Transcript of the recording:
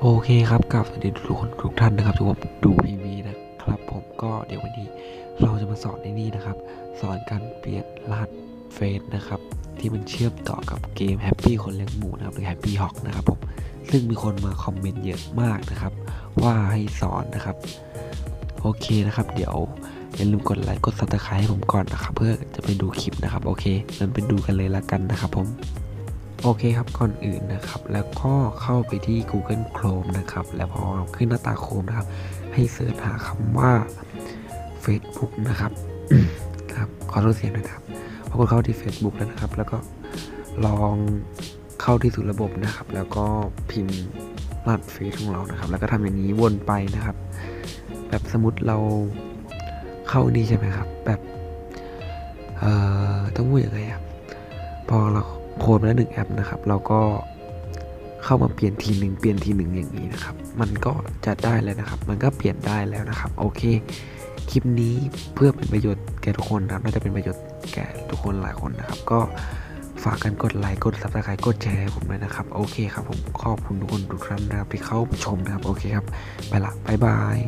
โอเคครับกับสวัสดีทุกคนทุกท่านนะครับที่ผมดูพีวีนะครับ ผมก็เดี๋ยววันนี้เราจะมาสอนในนี่นะครับ สอนการเปลี่ยนรหัสเฟซนะครับ ที่มันเชื่อมต่อกับเกม Happy คนเลี้ยงหมูนะครับหรือ Happy Hawk นะครับผมซึ่งมีคนมาคอมเมนต์เยอะมากนะครับ ว่าให้สอนนะครับ โอเคนะครับ เดี๋ยวอย่าลืมกดไลค์กดซับสไครต์ให้ผมก่อนนะครับ เพื่อจะไปดูคลิปนะครับ โอเคงั้นไปดูกันเลยละกันนะครับผม โอเคครับก่อนอื่นนะครับ แล้วก็เข้าไปที่ Google Chrome นะครับ แล้วพอขึ้นหน้าตา Chrome นะครับ ให้เสิร์ชหาคำว่า Facebook นะครับครับขอโทษเสียงนะครับพอกดเข้าที่ Facebook แล้วนะครับ แล้วก็ลองเข้าที่สู่ระบบนะครับ แล้วก็พิมพ์รหัสเฟซของเรานะครับ แล้วก็ทำอย่างนี้วนไปนะครับ แบบสมมติเราเข้านี่ใช่ไหมครับ แบบ เอ่อต้องพูดยังไงอะพอเรา โค้ดมาแล้วหนึ่งแอปนะครับ เราก็เข้ามาเปลี่ยนทีหนึ่งเปลี่ยนทีหนึ่งอย่างนี้นะครับ มันก็จะได้แล้วนะครับ มันก็เปลี่ยนได้แล้วนะครับ โอเค คลิปนี้เพื่อเป็นประโยชน์แก่ทุกคนนะครับ น่าจะเป็นประโยชน์แก่ทุกคนหลายคนนะครับ ก็ฝากกันกดไลค์ กดซับสไครต์กดแชร์ให้ผมด้วยนะครับ โอเคครับผม ขอบคุณทุกคนทุกท่านนะครับที่เข้ามาชมนะครับ โอเคครับ ไปละ บ๊ายบาย